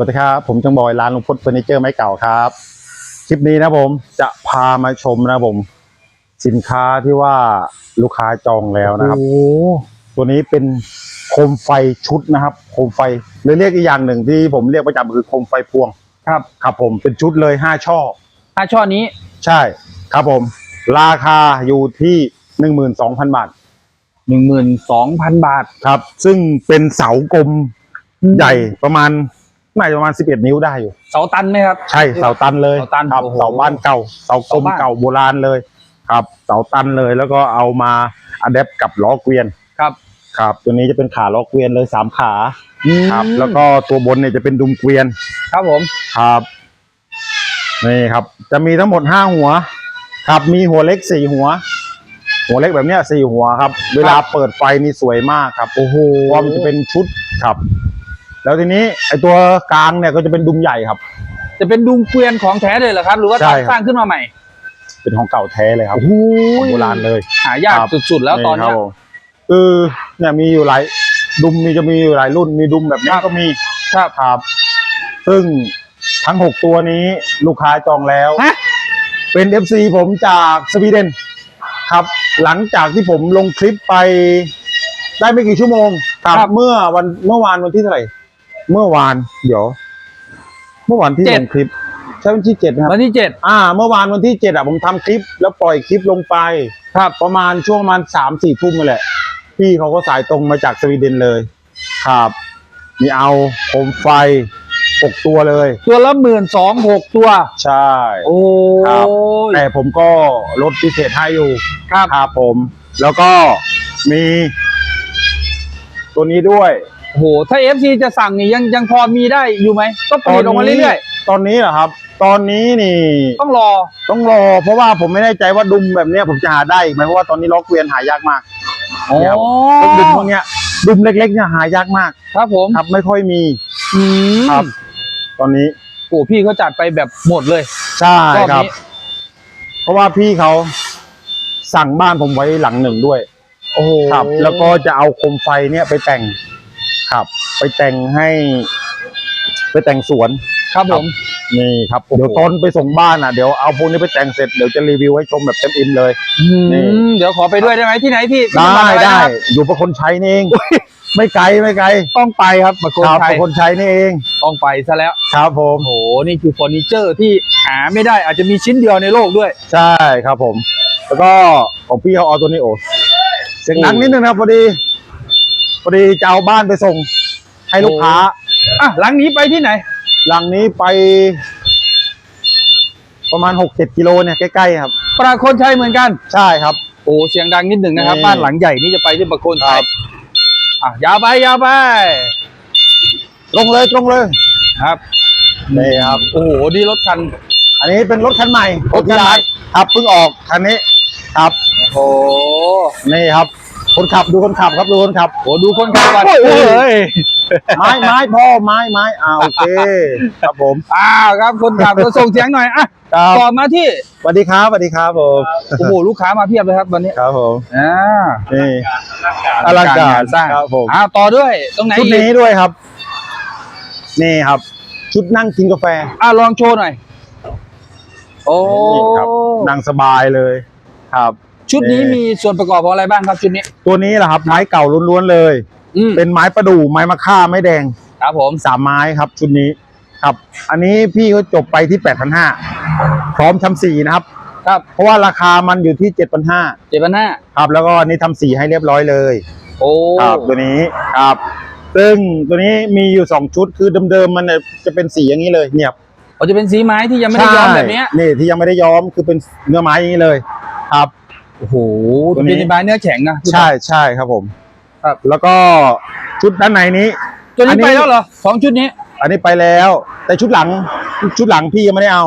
สวัสดีครับผมจังบอยร้านลุงพลเฟอร์นิเจอร์ไม้เก่าครับ คลิปนี้นะผมจะพามาชมนะผม สินค้าที่ว่าลูกค้าจองแล้วนะครับโอ้ตัวนี้เป็นโคมไฟชุดนะครับ โคมไฟหรือเรียกอีกอย่างหนึ่งที่ผมเรียกประจำคือโคมไฟพวง ครับครับผมเป็นชุดเลยห้าช่อห้าช่อนี้ ใช่ครับผม ราคาอยู่ที่หนึ่งหมื่นสองพันบาทหนึ่งหมื่นสองพันบาทครับ ซึ่งเป็นเสากลมใหญ่ประมาณ น่าจะประมาณสิบเอ็ดนิ้วได้อยู่ เสาตันไหมครับ ใช่เสาตันเลยเสาตันครับโอ้โห เสาบ้านเก่าเสากลมเสาบ้านเก่าโบราณเลย ครับ เสาตันเลยแล้วก็เอามาอัดแอปกับล้อเกวียนครับครับ ตัวนี้จะเป็นขาล้อเกวียนเลยสามขาครับแล้วก็ตัวบนเนี่ยจะเป็นดุมเกวียนครับผม ครับนี่ครับ จะมีทั้งหมดห้าหัว ครับมีหัวเล็กสี่หัว หัวเล็กแบบเนี้ยสี่หัวครับ เวลาเปิดไฟนี่สวยมากครับโอ้โห เพราะมันจะเป็นชุดครับ แล้วทีนี้ไอตัวกลางเนี่ยก็จะเป็นดุมใหญ่ครับ จะเป็นดุงเกวียนของแท้เลยเหรอครับ หรือว่าใช่ครับ สร้างขึ้นมาใหม่เป็นของเก่าแท้เลยครับโอ้โหของโบราณเลย หายากครับ สุดๆ แล้วตอนเนี้ยครับผมคือเนี่ยมีอยู่หลายดุมมีจะมีอยู่หลายรุ่น มีดุมแบบนี้ครับ ก็มีครับครับ ซึ่งทั้งหกตัวนี้ลูกค้าจองแล้ว ฮะเป็น FC ผมจากสวีเดนครับ หลังจากที่ผมลงคลิปไปได้ไม่กี่ชั่วโมงครับครับเมื่อวันเมื่อวานวันที่เท่าไหร่ เมื่อวาน เดี๋ยว เมื่อวานที่เจ็ลด งคลิป ใช่วันที่เจ็ดนะครับวันที่เจ็ดอ่า เมื่อวานวันที่เจ็ดอะผมทำคลิป แล้วปล่อยคลิปลงไป ครับประมาณช่วงประมาณสามสี่ทุ่มนั่นแหละ พี่เขาก็สายตรงมาจากสวีเดนเลย ครับ มีเอาโคมไฟหกตัวเลย ตัวละหมื่นสองหกตัว ใช่ โอ้ครับ ยแต่ผมก็ลดพิเศษให้อยู่ครับ ครับผม แล้วก็มี ตัวนี้ด้วย โอ้โหถ้าเอฟซีจะสั่งนี่ยังยังพอมีได้อยู่ไหมก็ผลิตออกมาเรื่อยตอนนี้เหรอครับ ตอนนี้นี่ๆต้องรอต้องรอ เพราะว่าผมไม่แน่ใจว่าดุมแบบเนี้ยผมจะหาได้อีกไหมเพราะว่าตอนนี้ล็อกเกวียนหายากมากโอ้เนี่ยพวกดุมพวกเนี้ยดุมเล็กๆเนี่ยหายากมาก ครับผมครับไม่ค่อยมีอืมครับ ตอนนี้โอ้พี่เขาจัดไปแบบหมดเลยใช่รอบครับนี้เพราะว่าพี่เขาสั่งบ้านผมไว้หลังหนึ่งด้วย โอ้โหครับ แล้วก็จะเอาโคมไฟเนี่ยไปแต่งครับ ไปแต่งให้ ไปแต่งสวน ครับผม นี่ครับโอ้โหเดี๋ยวตอนไปส่งบ้านอะเดี๋ยวเอาพวกนี้ไปแต่งเสร็จเดี๋ยวจะรีวิวให้ชมแบบเต็มอิ่มเลยอืมนี่เดี๋ยวขอไปด้วยได้ไหมที่ไหนที่ที่ได้จังหวัอะรได้นะครับอยู่ประคนชัยนี่เอง ไม่ไกลไม่ไกลต้องไปครับประโคนครับชัปยระคนชัยนี่เอง ต้องไปซะแล้ว ครับผม โอ้โห นี่คือเฟอร์นิเจอร์ที่หาไม่ได้อาจจะมีชิ้นเดียวในโลกด้วย ใช่ครับผม แล้วก็ของพี่เขาเอาตัวนี้โอ้เสียงดังโอ้นิดนึงนะครับพอดี พอดีจะเอาบ้านไปส่ง ให้ลูกค้าอะหลังนี้ไปที่ไหน หลังนี้ไป ประมาณหกเจ็ดกิโลเนี่ยใกล้ๆครับประโคนชัยเหมือนกันใช่ครับ โอ้เสียงดังนิดหนึ่งนะครับ นี่ บ้านหลังใหญ่นี่จะไปที่ประโคนชัยอะยาวไปยาวไปตรงเลยตรงเลยครับนี่ครับ โอ้โหนี่รถคัน อันนี้เป็นรถคันใหม่รถคันใหม่ ครับเพิ่งออกคันนี้ ครับโอ้โหนี่ครับ คนขับดูคนขับครับดูคนขับโอ้ดูคนขับก่อนโอ้ยเอ้ย ไม้ไม้พ่อไม้ไม้อ่าโอเค ครับผม อ้าวครับคนขับก็ส่งเสียงหน่อยอะครับต่อมาที่สวัสดีครับสวัสดีครับผมโอ้โหลูกค้ามาเพียบเลยครับวันนี้ครับผมอ่านี่อลังการงนสร้างครับผมอ้าวต่อด้วยตรงไหนชุดอีกนี้ด้วยครับ นี่ครับ ชุดนั่งกินกาแฟอะลองโชว์หน่อย โอ้นี่ครับนั่งสบายเลยครับ ชุดนี้นี่มีส่วนประกอบของอะไรบ้างครับชุดนี้ ตัวนี้แหละครับไม้เก่าล้วนๆเลย อืมเป็นไม้ประดู่ไม้มะค่าไม้แดงครับผมสามไม้ครับชุดนี้ครับ อันนี้พี่เขาจบไปที่แปดพันห้าพร้อมทำสีนะครับ ครับเพราะว่าราคามันอยู่ที่เจ็ดพันห้าเจ็ดพันห้าครับ แล้วก็อันนี้ทำสีให้เรียบร้อยเลย โอ้ครับตัวนี้ครับ ซึ่งตัวนี้มีอยู่สองชุดคือเดิมๆมันเนี่ยจะเป็นสีอย่างนี้เลยเนี่ย เขาจะเป็นสีไม้ที่ยังไม่ได้ย้อมแบบเนี้ยใช่นี่ที่ยังไม่ได้ย้อมคือเป็นเนื้อไม้อย่างนี้เลย ครับ โอ้โหตัวนี้ เป็นไม้เนื้อแข็งนะ ใช่ใช่ครับผม ครับ แล้วก็ชุดด้านในนี้ตัวอันี้นนี้ไปแล้วเหรอสองชุดนี้ อันนี้ไปแล้ว แต่ชุดหลังชุดหลังพี่ยังไม่ได้เอา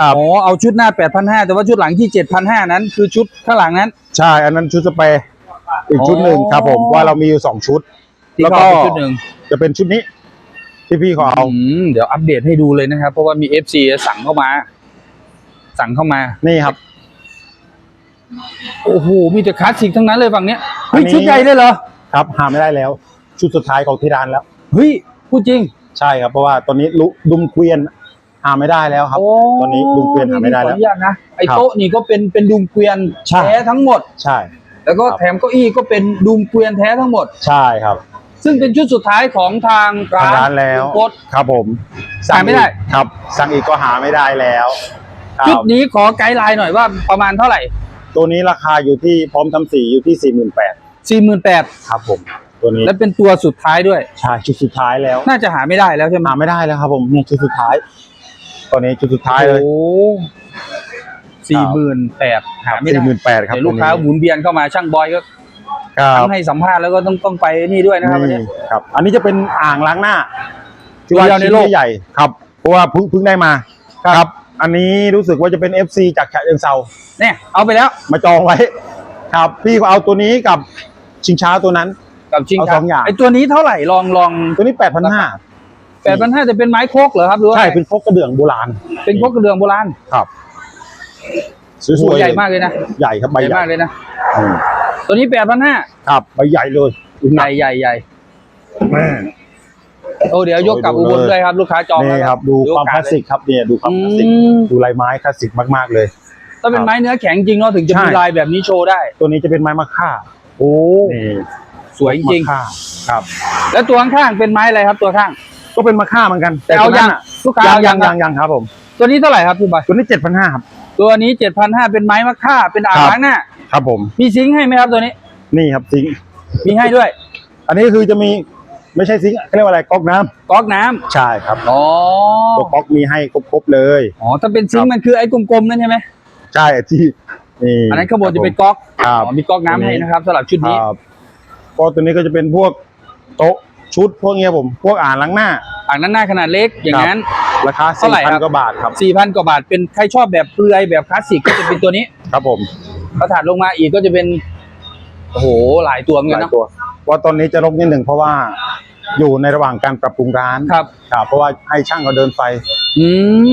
ครับอ๋อเอาชุดหน้าแปดพันห้าแต่ว่าชุดหลังที่เจ็ดพันห้านั้น คือชุดข้างหลังนั้น ใช่ อันนั้นชุดสเปรย์อีกชุดหนึ่งอ๋อครับผมว่าเรามีอยู่สองชุด ที่แล้วก็ก็เป็นชุดหนึ่ง จะเป็นชุดนี้ ที่พี่เขาเอาอืมเดี๋ยวอัปเดตให้ดูเลยนะครับ เพราะว่ามีเอฟซีสั่งเข้ามา สั่งเข้ามา นี่ครับ โอ้โห มีแต่คลาสสิกทั้งนั้นเลยฝั่งเนี้ยเฮ้ยอันนี้ ชุดใหญ่เลยเหรอ ครับหาไม่ได้แล้ว ชุดสุดท้ายของที่ร้านแล้วเฮ้ยพูดจริง ใช่ครับเพราะว่าตอนนี้ลุดุมเกวียนหาไม่ได้แล้วครับโอ้ตอนนี้ดุมเกวียนหาไม่ได้แล้วขออนุญาตนะไอ้ครับโต๊ะนี่ก็เป็นเป็นดุมเกวียนใช่ แท้ทั้งหมด ใช่ แล้วก็ครับ แถมเก้าอี้ก็เป็นดุมเกวียนแท้ทั้งหมด ใช่ครับซึ่งเป็นชุดสุดท้ายของทางร้าทางนร้านแล้วคุณพศครับผมหาไม่ได้ อีกครับสั่งอีกก็หาไม่ได้แล้วครับชุดนี้ขอไกด์ไลน์หน่อยว่าประมาณเท่าไหร่ ตัวนี้ราคาอยู่ที่พร้อมทำสีอยู่ที่สี่หมื่นแปด สี่หมื่นแปดครับผม ตัวนี้และเป็นตัวสุดท้ายด้วยใช่ชุดสุดท้ายแล้วน่าจะหาไม่ได้แล้วใช่ไหมหาไม่ได้แล้วครับผมนี่ชุดสุดท้าย ตัวนี้ชุดสุดท้ายเลยโอ้สี่หมื่นแปดหาไม่ได้สี่หมื่นแปดครับเดี๋ยวลูกค้าหตัวมุนเวียนเข้ามาช่างบอยก็ครับทั้งให้สัมภาษณ์แล้วก็ต้องต้องไปนี่ด้วยนะครับวันนี้นี่ครับ อันนี้จะเป็นอ่างล้างหน้าตัวเดียวในโลกชิ้ใหญ่ๆครับ เพราะว่าเพิ่งเพิ่งได้มาครับ อันนี้รู้สึกว่าจะเป็น FC จากฉะเชิงเซาเนี่ยเอาไปแล้วมาจองไว้ ครับพี่ก็เอาตัวนี้กับ ชิงช้าตัวนั้น กับชิงเอาช้าสองอย่าง ไอตัวนี้เท่าไหร่ลองลองตัวนี้แปดพันห้าแปดพันห้าจะเป็นไม้โคกเหรอครับหรือว่าใช่ไงเป็นพกกระเดื่องโบราณเป็นโคกกระเดืองโบราณครับสโอ้โหวยๆใหญ่มากเลยนะใหญ่ครับใบใหญ่ใหญ่มากเลยนะอืมตัวนี้แปดพันห้าครับใบใหญ่เลยอุ๊ยหใหนัญ่กใหญ่ใหญ่แม่ โอ้เดี๋ยวยกกลับอุบลด้วยครับ ลูกค้าจองนี่แล้วครับดูความคลาสสิกครับเนี่ยดูความคลาสสิกอืมดูลายไม้คลาสสิกมากๆเลยถ้าเป็นครับไม้เนื้อแข็งจริงเนาะถึงจะมีใช่ ลายแบบนี้โชว์ได้ ตัวนี้จะเป็นไม้มะค่า โอ้นี่สวยจริงมะค่าครับ แล้วตัวข้างๆเป็นไม้อะไรครับ ตัวข้าง ก็เป็นมะค่าเหมือนกันแต่เอาตัวยันั้งนน่ะลูกค้ายังเอายัยังงยังยังครับผมตัวนี้เท่าไหร่ครับพี่บอยตัวนี้เจ็ดพันห้าครับ ตัวนี้เจ็ดพันห้าเป็นไม้มะค่าเป็นอ่างครับ ล้างหน้าครับผม มีซิงค์ให้ไหมครับตัวนี้ นี่ครับซิงค์มีให้ด้วยอันนี้คือจะมีไม่ใช่ซิงค์เขาเรียกว่าอะไรก๊อกน้ำก๊อกน้ำใช่ครับอ๋อตัวก๊อกมีให้ครบๆเลย อ๋อถ้าเป็นซิงค์มันคือไอ้กลมๆนั่นใช่ไหมใช่ที่นี่อันนั้นข้างบนจะเป็นก๊อก ครับอ๋อมีก๊อกน้ำให้นะครับสำหรับชุดคนี้รับก็ตัวนี้ก็จะเป็นพวกโต๊ะชุดพวกเนี้ยผมพวกอ่านล้างหน้า อ่างล้างหน้าขนาดเล็กอย่างนั้น ราคาเท่าสี่ไหร่พันครับ กว่าบาทครับสี่พันกว่าบาทเป็นใครชอบแบบเปลือยแบบคลาสสิกก็จะเป็นตัวนี้ครับผมพอถัดลงมาอีกก็จะเป็นโอ้โหหลายตัวเหมือนหกันลายเนาะตัวว่าตอนนี้จะลงนิดหนึ่งเพราะว่าอยู่ในระหว่างการปรับปรุงร้านครับ ครับเพราะว่าให้ช่างเขาเดินไฟอื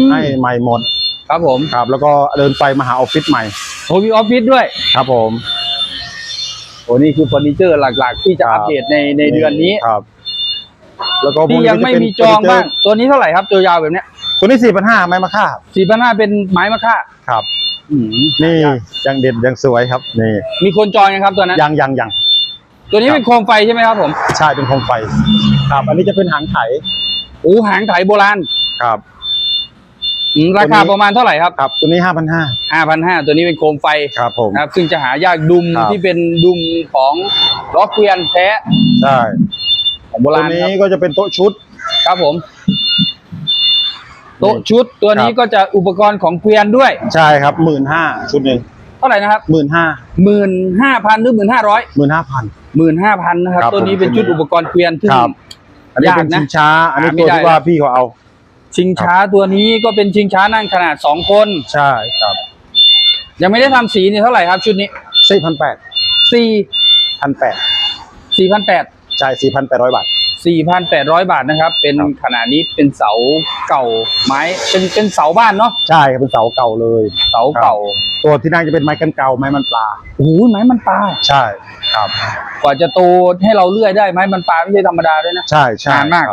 มให้ใหม่หมด ครับผมครับ แล้วก็เดินไฟมาหาออฟฟิศใหม่โอ้มีออฟฟิศด้วย ครับผมโอ้นี่คือเฟอร์นิเจอร์หลัก ๆ ที่จะครับอัปเดตในในเดือนนี้ครับ แล้วก็พวกที่นี้ยังก็จะไม่เป็นมีจองบ้างเฟร์นิเตัวนี้เท่าไหร่ครับตัวยาวแบบเนี้ยตัวนี้สี่พันห้าไม้มะค่าสี่พันห้าเป็นไม้มะค่าครับ อืมนี่ยังเด่นยังสวยครับ นี่ มีคนจองยังครับตัวนั้นยังยังยัง ตัวนี้ครับเป็นโคมไฟใช่ไหมครับผม ใช่เป็นโคมไฟ ครับ อันนี้จะเป็นหางไถโอ้หางไถโบราณ ครับ อืมราคาตัวนี้ประมาณเท่าไหร่ครับครับ ตัวนี้ห้าพันห้าห้าพันห้าตัวนี้เป็นโคมไฟครับผม นะครับ ซึ่งจะหายากดุมครับ ที่เป็นดุมของล็อกเกวียนแท้ใช่ของโบตัวราณนี้ครับก็จะเป็นโต๊ะชุด ครับผม โต๊ะชุดตัวนี้ครับ ก็จะอุปกรณ์ของเกวียนด้วย ใช่ครับหมื่นห้าชุดหนึ่งเท่าไหร่นะครับหมื่นห้าหมื่นห้าพันหรือหมื่นห้าร้อยหมื่นห้าพัน หมื่นห้าพันนะครับครับตัวนี้เป็นผมชุดอุปกรณ์เกวียนซึ่ง ครับ อันนี้เป็นยากนะชิงช้า อันนี้หาไม่ตัวได้ ที่ว่าพี่เขาเอา ชิงช้าตัวนี้ก็เป็นชิงช้านั่งขนาดสองคน ใช่ครับยังไม่ได้ทำสีนี่เท่าไหร่ครับชุดนี้สี่พันแปดสี่พันแปดสี่พันแปดใช่สี่พันแปดร้อยบาทสี่พันแปดร้อยบาทนะครับ เป็นครับขนาดนี้เป็นเสาเก่าไม้เป็นเป็นเสาบ้านเนาะใช่ครับเป็นเสาเก่าเลยเสาเก่า ตัวที่นั่งจะเป็นไม้กันเก่าไม้มันปลาโอ้โหไม้มันปลาใช่ครับ กว่าจะโตให้เราเลื่อยได้ไม้มันปลาไม่ใช่ธรรมดาด้วยนะใช่ใช่นานมาก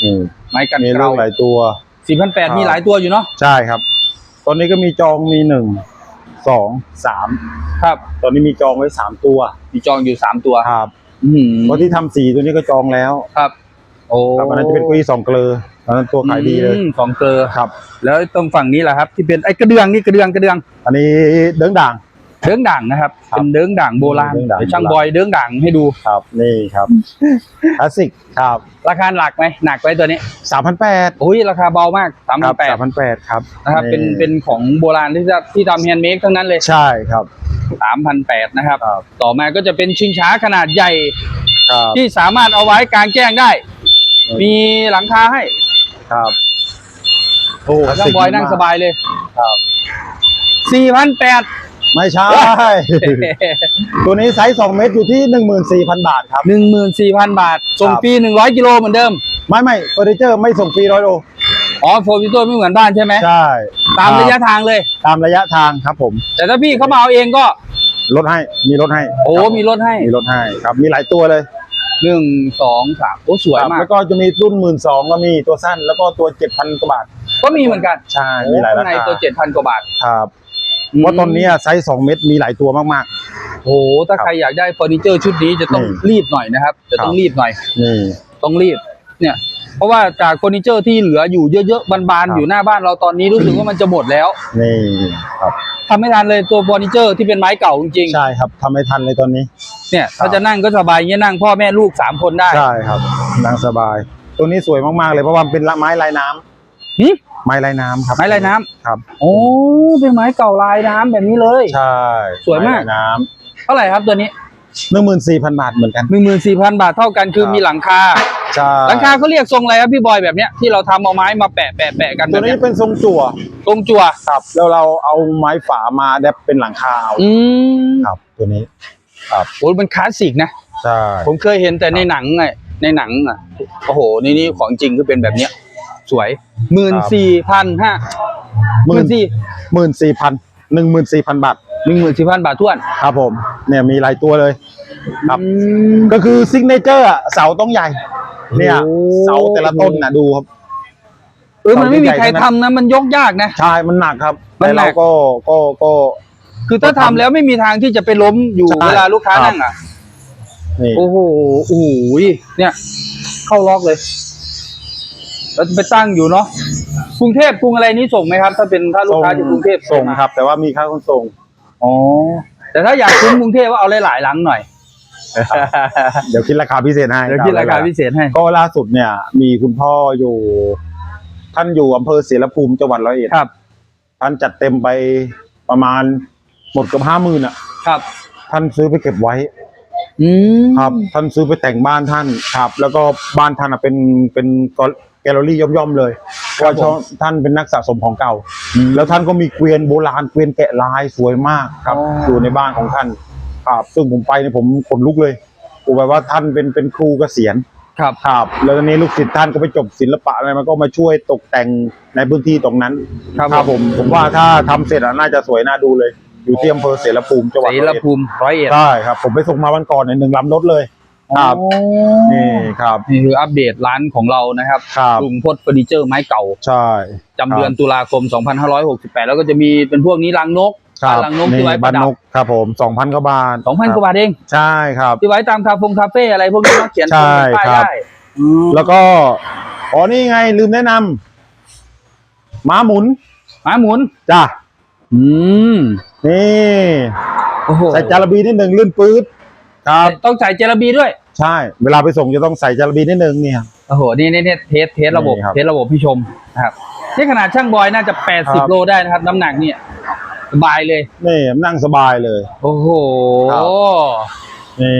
ครับอืมไม้กันมีเกเรื่ลาองหลายตัว สี่พันแปดครับมีหลายตัวอยู่เนาะใช่ครับ ตอนนี้ก็มีจองมีหนึ่งสองสามครับตอนนี้มีจองไว้สามตัวมีจองอยู่สามตัวครับอืมเพราะที่ทำสีตัวนี้ก็จองแล้วครับ โอ้ครับอันนั้นจะเป็นกุ้ยสองเกลืออันนั้นตัวขายดีเลยอืมสองเกลอครับ แล้วตรงฝั่งนี้แหละครับ ที่เป็นไอ้กระเดื่องนี่กระเดื่องกระเดื่อง อันนี้เดิงด่าง เดิงด่างนะครับ ครับเป็นเดิงด่างโบราณเดิงด่าง เดี๋ยวช่างโบราณบอยเดิงด่างให้ดู ครับนี่ครับคลาสสิกครับราคาหลักไหมหนักไว้ตัวนี้สามพันแปดโอ้ยราคาเบามากสามคพัรันแปดสามพันแปดครับนะครับเป็นเป็นของโบราณที่จะที่ทำแฮนด์เมดทั้งนั้นเลยใช่ครับสามพันแปดนะครับ ครับต่อมาก็จะเป็นชิงช้าขนาดใหญ่ครับที่สามารถเอาไว้กลางแจ้งได้ มีหลังคาให้ครับโอ้ช่างบอยนั่งสบายเลย ครับสี่พันแปด ไม่ใช่ ตัวนี้ไซส์สองเมตรอยู่ที่หนึ่งหมื่นสี่พันบาทครับหนึ่งหมื่นสี่พันบาท ส่งครับฟรีหนึ่งร้อยกิโลเหมือนเดิม ไม่ไม่เฟอร์นิเจอร์ไม่ส่งฟรีร้อยโลอ๋อโฟร์วิโต้ไม่เหมือนบ้านใช่ไหมใช่ ตามระยะคบทางเลย ตามระยะทางครับผม แต่ถ้าพี่เขามาเอาเองก็ลดให้มีลดให้ โอ้ครับมีรถให้มีลดให้ครับมีหลายตัวเลยหนึ่งสองสามโอ้สวยครับมาก แล้วก็จะมีรุ่นหมื่นสองก็มีตัวสั้นแล้วก็ตัวเจ็ดพันกว่าบาท ก็มีเหมือนกัน ใช่ มีหลายราในคาตัวเจ็ดพันกว่าบาท ครับ เพราะตอนนี้ไซส์สองเม็ดมีหลายตัวมากโอ้โหถ้าใครอยากได้เฟอร์นิเจอร์ชุดนี้จะต้องนี่รีบหน่อยนะครับ จะต้องครับรีบหน่อยๆนี่ต้องรีบ เนี่ย เพราะว่าจากเฟอร์นิเจอร์ที่เหลืออยู่เยอะๆบานครัๆบอยู่หน้าบ้านเราตอนนี้รู้สึกว่ามันจะหมดแล้วนี่ครับทำไม่ทันเลยตัวเฟอร์นิเจอร์ที่เป็นไม้เก่าจริงใช่ครับทำไม่ทันเลยตอนนี้ๆเนี่ยถ้าจะนั่งก็สบายเงี้ยนั่งพ่อแม่ลูกสามคนได้ใช่ครับนั่งสบาย ตัวนี้สวยมากๆเลยเพราะว่ามันเป็นไม้ลายน้ำ หึไม้ลายน้ำครับไม้ลายน้ำครับโอ้เป็นไม้เก่าลายน้ำแบบนี้เลย ใช่สวยมาก ไลน้เท่าไหร่ครับตัวนี้ำหนึ่งหมื่นสี่พันบาทเหมือนกัน หนึ่งหมื่นสี่พันบาทเท่ากันคือครับ มีหลังคา ใช่หลังคาเขาเรียกทรงอะไรครับพี่บอยแบบเนี้ยที่เราทำเอาไม้มาแปะแปะแปะกันแบตัวบนี้เนี้ยเป็นทรงจั่วทรงจั่วครับ แล้วเราเอาไม้ฝามาแดบเป็นหลังคาเอาอืมครับ ตัวนี้ครับโอ้ยมันคลาสสิกนะ ใช่ผมเคยเห็นแต่ในหนังไงในหนังอะโอ้โห นี่นี่ของจริงคือเป็นแบบเนี้ย สวยหมื่นสี่พันห้าหมื่นสี่หมื่นสี่พันหนึ่งหมื่นสี่พันบาทหนึ่งหมื่นสี่พันบาททวนครับผมเนี่ยมีหลายตัวเลยครับอืมก็คือซิกเนเจอร์เสาต้องใหญ่ เนี่ยโอ้เสาแต่ละต้นนะดูครับเออมันไม่มีใครเสาใหญ่ๆทำนะมันยกยากนะใช่มันหนักครับมันแต่หนัเรากก็ก็ก็ คือถ้าก็ทำทำแล้วไม่มีทางที่จะไปล้มอยู่ใช่เวลาลูกค้าครับนั่งอะนี่โอ้โหโอ้โหเนี่ย เข้าล็อกเลย แล้วจะไปตั้งอยู่เนาะกรุงเทพกรุงอะไรนี้ส่งไหมครับ ถ้าเป็นถ้าลูกค้าอยู่กรุงเทพส่งครับ แต่ว่ามีค่าขนส่งอ๋อแต่ถ้าอยากคุ้มกรุงเทพก็เอาหลายๆหลังหน่อย เดี๋ยวคิดราคาพิเศษให้เดี๋ยวคิดราคาพิเศษให้ ก็ล่าสุดเนี่ย มีคุณพ่ออยู่ ท่านอยู่อำเภอเสรภูมิจังหวัดร้อยเอ็ดครับ ท่านจัดเต็มไปประมาณหมดเกับห้าหมื่นอะ ครับ ท่านซื้อไปเก็บไว้อืมครับท่านซื้อไปแต่งบ้านท่านครับ แล้วก็บ้านท่านอะเป็นเป็น แกลเลอรี่ย่อมๆเลยเพราะว่าชอบท่านเป็นนักสะสมของเก่า แล้วท่านก็มีเกวียนโบราณเกวียนแกะลายสวยมากครับอ๋อออยู่ในบ้านของท่านครับซึ่งผมไปเนี่ยผมขนลุกเลยผมแบบว่าท่านเป็นเป็นครูเกษียณครับ ครับ แล้วตอนนี้ลูกศิษย์ท่านก็ไปจบศิลปะอะไรมันก็มาช่วยตกแต่งในพื้นที่ตรงนั้นครับผม ผมว่าถ้าทำเสร็จอะน่าจะสวยน่าดูเลย อยู่ที่อำเภอเสรภูมิจังหวัดเสร้รอยเอ็ดภูมิร้อยเอ็ดใช่ครับ ผมไปส่งมาวันก่อนในยหนึ่งลำรถเลย ครับอ๋อนี่ครับนี่คืออัปเดตร้านของเรานะครับครับกรุงพจน์เฟอร์นิเจอร์ไม้เก่าใช่จำเดือนตุลาคม 2568 แล้วก็จะมีเป็นพวกนี้รังนกครับรังนกที่ไว้ปบ้าระนดันบกครับผมสองพันกว่าบาท2,000กว่าบาทเองใช่ครับที่ไว้ตามคาเฟงคาเฟ่อะไรพวกนี้เนาะเขียนใช่ป้ายครับได้อืมแล้วก็อ๋อนี่ไงลืมแนะนำม้าหมุนหมาหมุนจ้ะอืมนี่โอ้โหใส่จาระบีนิดหนึ่งลื่นปื๊ดครับต้องใส่เจลาบีด้วย ใช่ เวลาไปส่งจะต้องใส่จาระบีนิดหนึ่งเนี่ย โอ้โห นี่นี่นี่เทสเทสระบบ นี่ครับ เทสระบบพี่ชมนะครับนี่ขนาดช่างบอยน่าจะครับ80 โลได้นะครับ น้ำหนักเนี่ยสบายเลย นี่นั่งสบายเลย โอ้โหครับ นี่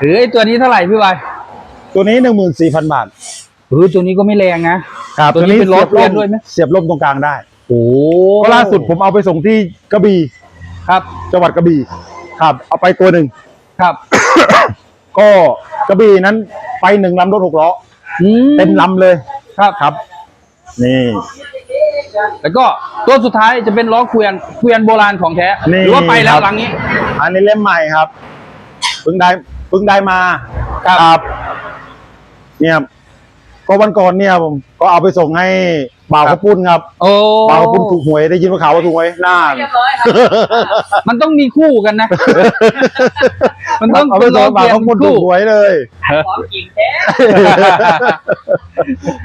หรือไอตัวนี้เท่าไหร่พี่บอยตัวนี้หนึ่งหมื่นสี่พันบาทเออตัวนี้ก็ไม่แรงนะ ครับตัวนี้เป็นรถเกวียนด้วยไหม เสียบล่มตรงกลางได้โอ้ก็ล่าสุดผมเอาไปส่งที่กระบี่ครับจังหวัดกระบี่ครับ เอาไปตัวหนึ่ง ครับ ก็กระบี่นั้นไปหนึ่งลำรถหกล้ออืเต็มลำเลยครับครับ นี่ แล้วก็ตัวสุดท้ายจะเป็นล้อเกวียนเกวียนโบราณของแท้นี่หรือว่าไปแล้ควรับ หลังนี้ อันนี้เล่มใหม่ครับเพิ่งได้เพิ่งได้มาครับ เนี่ย ก็วันก่อนเนี่ยผมก็เอาไปส่งให้บ่าวครักบระปุ้นครับโอ้บ่าวกระปุ้นถูกหวยได้ยินว่าข่าวว่าถูกหวยน่า เรียบร้อยครับมันต้องมีคู่กันนะ มันต้องเอาไปเป็นส่ล้งอบ่าวเกวียนกระปุ้นถูคู่กหวยเลยของจริงแท้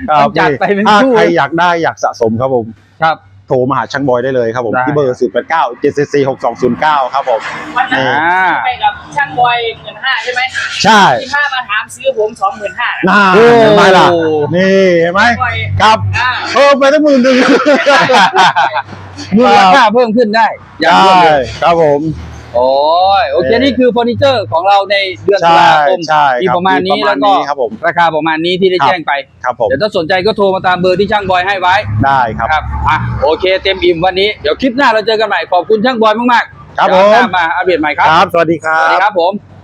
ครับจัดไปเป็นถ้าคู่ใครอยากได้อยากสะสมครับผม ครับ โทรมาหาช่างบอยได้เลยครับผมได้ ที่เบอร์ศูนย์แปดเก้าเจ็ดสี่หกสองศูนย์เก้าครับผม วันนั้นอ่า ไปกับช่างบอยหมื่นห้าใช่ไหมใช่ที่ห้ามาถามซื้อผมสองหมื่นห้าน่าโอ้เห็นไหมล่ะนี่เห็นไหมบอย ครับอ่า เพิ่มไปตั้งหมื่นหนึ่งมูลค่าเพิ่มขึ้นได้อย่างรวดใช่เร็วครับผม โอ้ยโอเคเออนี่คือเฟอร์นิเจอร์ของเราในเดือนตุใช่ลาคมใช่มีคบประมาณนี้มีแล้วก็ครับผมราคาประมาณนี้ที่ได้ครับแจ้งไปครับผมเดี๋ยวถ้าสนใจก็โทรมาตามเบอร์ที่ช่างบอยให้ไว้ได้ครับครับอะโอเคเต็มอิ่มวันนี้เดี๋ยวคลิปหน้าเราเจอกันใหม่ขอบคุณช่างบอยมากๆครับเดี๋ยวผมหน้ามาอัปเดตใหม่ครับครับ สวัสดีครัสวัสดีบครับผม